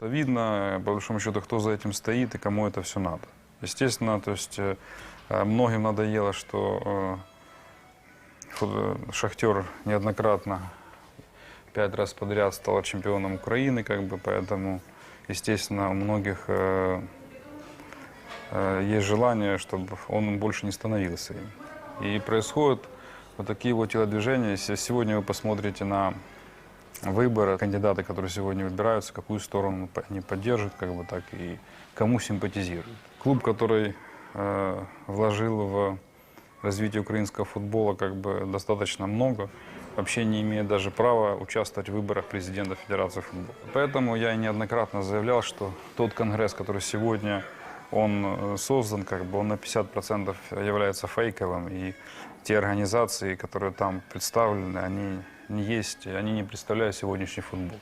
Видно, по большому счету, кто за этим стоит и кому это все надо. Естественно, то есть э, э, многим надоело, что э, Шахтер неоднократно пять раз подряд стал чемпионом Украины, как бы, поэтому, естественно, у многих есть желание, чтобы он больше не становился им. И происходят вот такие вот телодвижения. Сегодня вы посмотрите на выборы, кандидаты, которые сегодня выбираются, какую сторону они поддержат, как бы так, и кому симпатизируют. Клуб, который э, вложил в развитие украинского футбола как бы достаточно много, вообще не имеет даже права участвовать в выборах президента Федерации футбола. Поэтому я неоднократно заявлял, что тот конгресс, который сегодня он э, создан, как бы он на 50% является фейковым, и те организации, которые там представлены, они не есть, они не представляют сегодняшний футбол.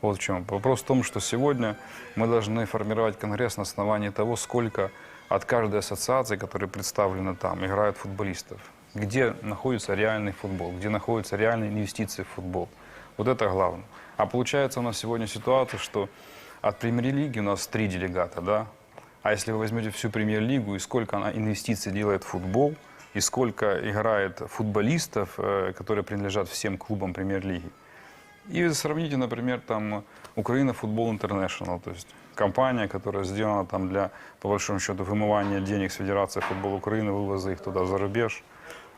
Вот в чем. Вопрос в том, что сегодня мы должны формировать Конгресс на основании того, сколько от каждой ассоциации, которые представлены там, играют футболистов. Где находится реальный футбол, где находятся реальные инвестиции в футбол. Вот это главное. А получается у нас сегодня ситуация, что от премьер-лиги у нас три делегата, да? А если вы возьмете всю премьер-лигу и сколько она инвестиций делает в футбол, и сколько играет футболистов, э, которые принадлежат всем клубам премьер-лиги, и сравните, например, там Украина Футбол Интернешнл, то есть компания, которая сделана там для, по большому счету, вымывания денег с Федерации футбола Украины, вывоза их туда за рубеж.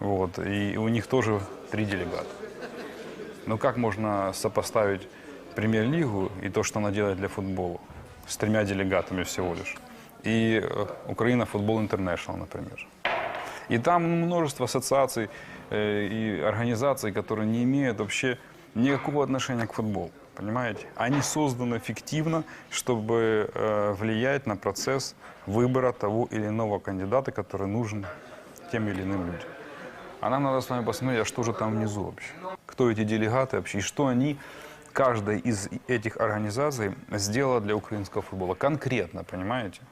Вот. И у них тоже три делегата. Но как можно сопоставить премьер-лигу и то, что она делает для футбола с тремя делегатами всего лишь? И э, Украина Футбол Интернешнл, например. И там множество ассоциаций э, и организаций, которые не имеют вообще никакого отношения к футболу. Понимаете? Они созданы фиктивно, чтобы э, влиять на процесс выбора того или иного кандидата, который нужен тем или иным людям. А нам надо с вами посмотреть, а что же там внизу вообще? Кто эти делегаты вообще? И что они, каждая из этих организаций сделала для украинского футбола? Конкретно, понимаете?